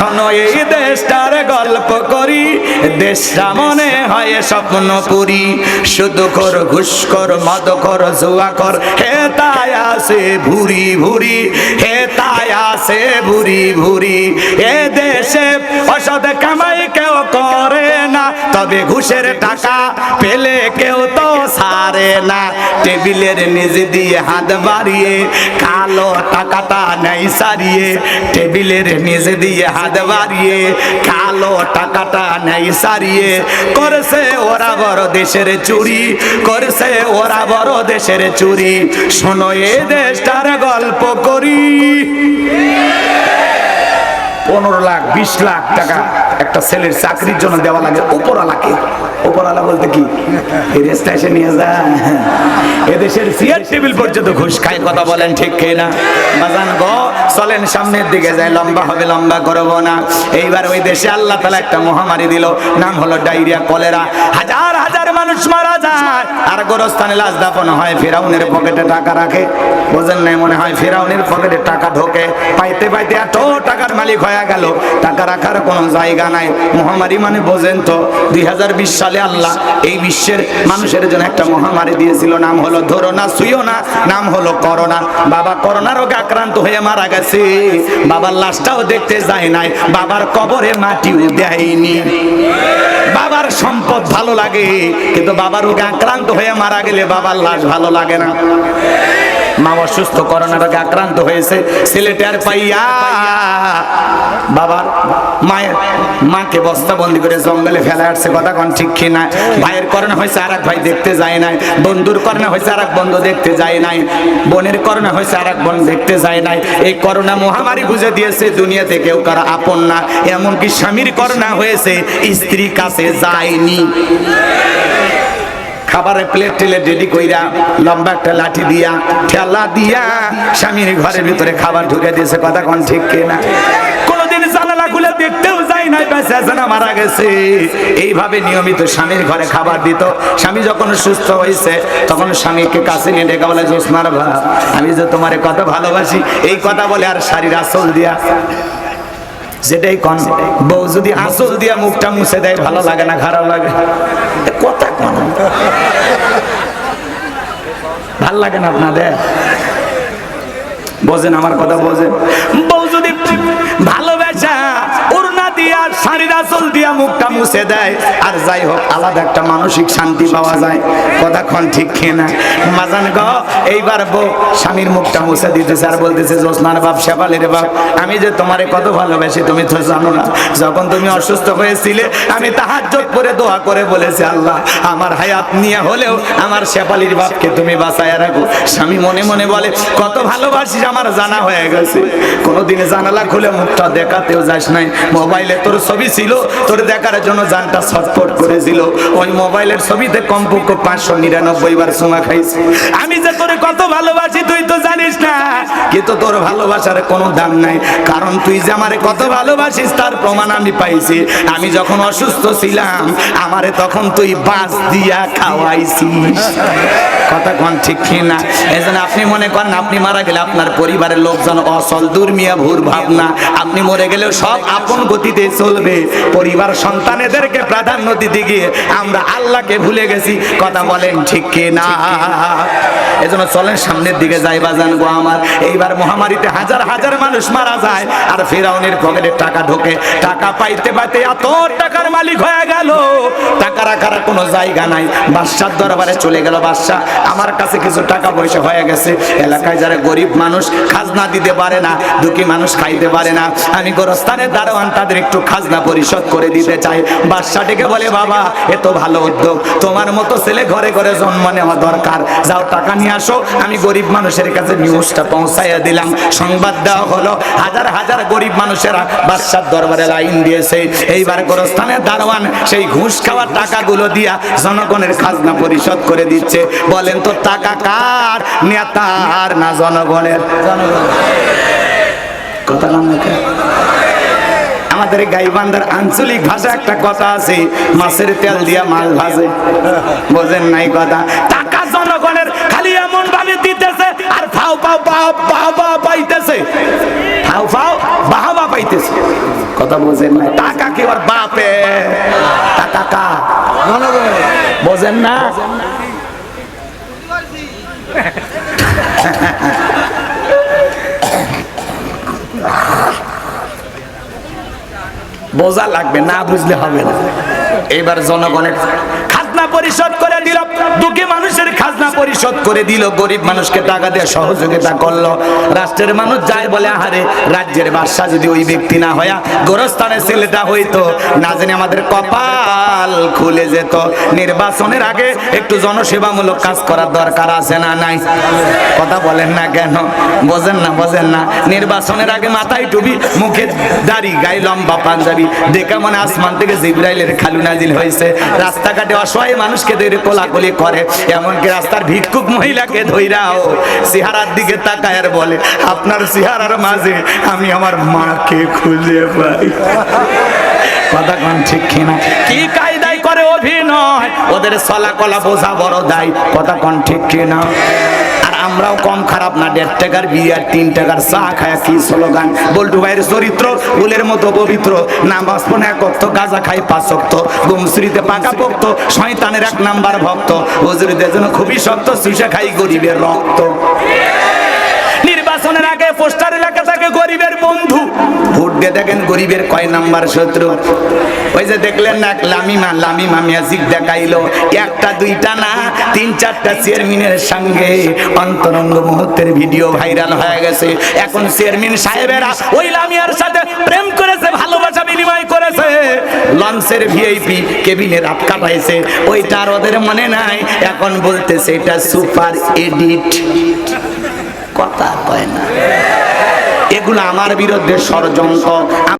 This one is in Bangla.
শোনো, এই দেশটার গল্প করি, দেশটা মনে হয় স্বপ্ন পুরি। শুধু কর ঘুষ কর মদ কর জুয়া কর হে তাই আসে ভুরি ভুরি, হে তাই আসে ভুরি ভুরি। এ দেশে অসদ কামাই কেউ তবে ঘুষের টাকা। পেলে কেউ তো সারে না। টেবিলের নিজে দিয়ে হাত বাড়িয়ে কালো টাকাটা নেই সারিয়ে। টেবিলের নিজে দিয়ে হাত বাড়িয়ে কালো টাকাটা নেই সারিয়ে। করছে ওরা বড় দেশের চুরি। করছে ওরা বড় দেশের চুরি। শোনো এ দেশটার গল্প করি। পনেরো লাখ বিশ লাখ টাকা একটা ছেলের চাকরির জন্য দেওয়া লাগে উপরালাকে উপরালা বলতে কি? এসে নিয়ে এদেশের চেয়ার টেবিল পর্যন্ত ঘুষ খায় কথা বলেন ঠিক কে না বাজান গো চলেন সামনের দিকে যায় লম্বা হবে লম্বা করব না। এইবার ওই দেশে আল্লাহ তালা একটা মহামারী দিল নাম হলো ডায়রিয়া কলেরা। হাজার হাজার মানুষ মারা গোরস্থানে লাশ দাপন হয়, ফেরাউনের পকেটে টাকা রাখে। বোঝেন নাই, মনে হয় ফেরাউনের পকেটে টাকা ঢোকে। পাইতে পাইতে এত টাকার মালিক হয়ে গেল। টাকা রাখার কোনো জায়গা নাই। মহামারী মানে বোঝেন তো, দুই হাজার বিশ সালে আল্লাহ এই বিশ্বের মানুষের জন্য একটা মহামারী দিয়েছিল। নাম হলো ধরো না শুইও না, নাম হলো করোনা। বাবা করোনা রোগে আক্রান্ত হয়ে মারা গেছে। বাবার লাশটাও দেখতে যায় নাই। বাবার কবরে মাটিও দেয়নি। বাবার সম্পদ ভালো লাগে, কিন্তু বাবার রোগে আক্রান্ত হয়ে মারা গেলে বাবার লাশ ভালো লাগে না। মা অসুস্থ, করোনা রোগে আক্রান্ত হয়েছে ছেলেটার পাইয়া বাবার মায়ের, মাকে বস্তা বন্দি করে জঙ্গলে ফেলে আসছে, কথা কোন ঠিক কি না? ভাইয়ের করোনা হয়েছে আর এক ভাই দেখতে যায় নাই, বন্ধুর করোনা হয়েছে আর এক বন্ধু দেখতে যায় নাই, বোনের করোনা হয়েছে আর এক বোন দেখতে যায় নাই, এই করোনা মহামারী বুঝে দিয়েছে, দুনিয়াতে কেউ কারও আপন না, এমনকি স্বামীর করোনা হয়েছে স্ত্রী কাছে যায়নি। খাবারের প্লেট টেলে রেডি কইরা লম্বা একটা লাঠি দিয়া ঠেলা দিয়া স্বামীর ঘরের ভিতরে খাবার ঢুকে দিয়েছে। কথা কোন ঠিক কিনা? কোনোদিন জানালা খুলে দেখতেও যাই নাই বেঁচে মারা গেছে। এইভাবে নিয়মিত স্বামীর ঘরে খাবার দিত। স্বামী যখন সুস্থ হয়েছে তখন স্বামীকে কাছে নিয়ে ডেকে বলে জোসনার ভাব আমি যে তোমারে কত ভালোবাসি, এই কথা বলে আর শাড়ির আসল দিয়া যেটাই কন বউ যদি আসল দিয়া মুখটা মুছে দেয়, ভালো লাগে না, খারাপ লাগে। কথা কন। ভালো লাগে না আপনাদের? বোঝেন আমার কথা বোঝেন। বউ যদি দিয়া শাড়ির আসল দিয়া মুখটা মুছে দেয়। আর যাই হোক, আলাদা একটা মানসিক শান্তি পাওয়া যায়। কতক্ষণ ঠিক খেয়ে না মাজান গ, এইবার বউ স্বামীর মুখটা মুছে দিতেছে আর বলতেছে জোসনার বাপ শেফালির বাপ, আমি যে তোমারে কত ভালোবাসি, তুমি তো জানো না। যখন তুমি অসুস্থ হয়েছিলে, আমি তাহাজ্জত করে দোয়া করে বলেছি, আল্লাহ, আমার হায়াত নিয়ে হলেও আমার শেফালির বাপকে তুমি বাঁচায় রাখো। স্বামী মনে মনে বলে, কত ভালোবাসিস, আমার জানা হয়ে গেছে। কোনোদিনে জানালা খুলে মুখটা দেখাতেও যাস নাই। মোবাইলে তোর ছবি ছিল, তোর দেখার জন্য জানটা ছটফট করেছিল। ওই মোবাইলের ছবিতে কমপক্ষে পাঁচশো নিরানব্বই বার সোমা খাইছি। আমি যে তোরে কত ভালোবাসি, তুই তো জানিস না। কিন্তু তোর ভালোবাসার কোনো দাম নাই। কারণ তুই যে আমারে কত ভালোবাসিস, তার প্রমাণ আমি পাইছি। আমি যখন অসুস্থ ছিলাম, আমারে তখন তুই বাস দিয়া খাওয়াইছিস। কথা কোন ঠিক না এই আপনি মনে করেন, আপনি মারা গেলে আপনার পরিবারের লোকজন অসল, দুর্মিয়া, ভুর ভাবনা। আপনি মরে গেলেও সব আপন গতিতে চলবে। পরিবার সন্তানেদেরকে প্রাধান্য দিতে গিয়ে আমরা আল্লাহকে ভুলে গেছি। কথা বলেন ঠিক না এজন্য চলেন সামনের দিকে যাই বাজান গো আমার। এইবার মহামারীতে হাজার হাজার মানুষ মারা যায় আর ফেরাউনের পকেটে টাকা ঢোকে। টাকা পাইতে পাইতে এত টাকার মালিক হয়ে গেল। টাকা রাখার কোনো জায়গা নাই। বাদশার দরবারে চলে গেল বাদশাহ আমার কাছে কিছু টাকা পয়সা হয়ে গেছে। এলাকায় যারা গরিব মানুষ খাজনা দিতে পারে না দুঃখী মানুষ খাইতে পারে না। আমি গোরস্থানের দারোয়ান তাদের একটু খাজনা পরিশোধ করে দিতে চাই। বাদশাটিকে বলে, বাবা এত ভালো উদ্যোগ। তোমার মতো ছেলে ঘরে ঘরে জন্ম নেওয়া দরকার। যাও টাকা নিয়ে আসো। আমি গরিব মানুষের কাছে নিউজটা পৌঁছাইয়া দিলাম। সংবাদ দেওয়া হলো। হাজার হাজার গরিব মানুষেরা বাদশার দরবারে লাইন দিয়েছে। এইবার গোরস্থানের দারোয়ান সেই ঘুষ খাওয়ার টাকাগুলো দিয়া জনগণের খাজনা পরিশোধ করে দিচ্ছে। বলেন তো, টাকা কার? নেতার না জনগণের? কথা না মুখে আমাদের গাইবান্ধার আঞ্চলিক ভাষা একটা কথা আছে, মাছের তেল দিয়া মাছ ভাজে। বোঝেন নাই কথা? টাকা জনগণের খালি এমন ভাবে দিতেছে, আর ফাও ফাও বাপ বাবা পাইতেছে। ফাও ফাও বাবা পাইতেছে। কথা বোঝেন না টাকা কি ওর বাপে? টাকা কা? বোঝেন না? বোঝা লাগবে না বুঝলে হবে না। এবার জনগণের খাজনা পরিশোধ করে দিল। দুঃখী মানুষের খাজনা পরিশোধ করে দিল। গরিব মানুষকে টাকা দিয়ে সহযোগিতা করল। রাষ্ট্রের মানুষ যায় বলে, আহারে, রাজ্যের বাদশা যদি ওই ব্যক্তি না হয়া গোরস্থানের ছেলেটা হইতো, না জানি আমাদের কপাল খুলে যেত। নির্বাচনের আগে একটু জনসেবামূলক কাজ করার দরকার আছে না নাই? কথা বলেন না কেন? বোঝেন না বোঝেন না। নির্বাচনের আগে মাথায় টুবি মুখে দাড়ি, গায়ে লম্বা পাঞ্জাবি। দেখে মনে আসমান থেকে জিব্রাইলের খালু নাজিল হয়েছে। রাস্তাঘাটে অসহায় মানুষকে ধরে কোলাকুলি করে। এমনকি রাস্তার ভিক্ষুক মহিলাকে ধৈরাও চেহারার দিকে তাকায় বলে, আপনার সিহারার মাঝে আমি আমার মাকে খুঁজে পাই। কথা কোন ঠিক কিনা? কি কায়দায় করে অভিনয়? ওদের সলা কলা বোঝা বড় দায়। কথা কোন ঠিক কিনা? আমরাও কম খারাপ না, দেড় টাকার বিয়ার তিন টাকার চা খায়, কি স্লোগান? বল্টু ভাইয়ের চরিত্র ফুলের মতো পবিত্র। নামাজ পড়ে এক অক্ত, গাঁজা খাই পাঁচ অক্ত গুমশ্রীতে পাকা পোক্ত, শয়তানের এক নাম্বার ভক্ত। হজুরিদের জন্য খুবই শক্ত সুষা খাই গরিবের রক্ত। নির্বাচনের আগে পোস্টার লেখা থাকে গরিবের বন্ধু। ভোট দিয়ে দেখেন গরিবের কয় নাম্বার শত্রু। ওই যে দেখলেন না, লামিমা লামিমা মিয়াজিক দেখাইলো। একটা, দুইটা না, তিন, চারটা চেয়ারম্যানের সঙ্গে অন্তরঙ্গ মুহূর্তের ভিডিও ভাইরাল হয়ে গেছে। এখন চেয়ারম্যান সাহেবেরা ওই লামিয়ার সাথে প্রেম করেছে, ভালোবাসা বিনিময় করেছে। লঞ্চের ভিআইপি কেবিনে রাত কাটাইছে। ওইটা আর ওদের মনে নাই। এখন বলতেছে এটা সুপার এডিট। কথা কয় না। এগুলো আমার বিরুদ্ধে ষড়যন্ত্র।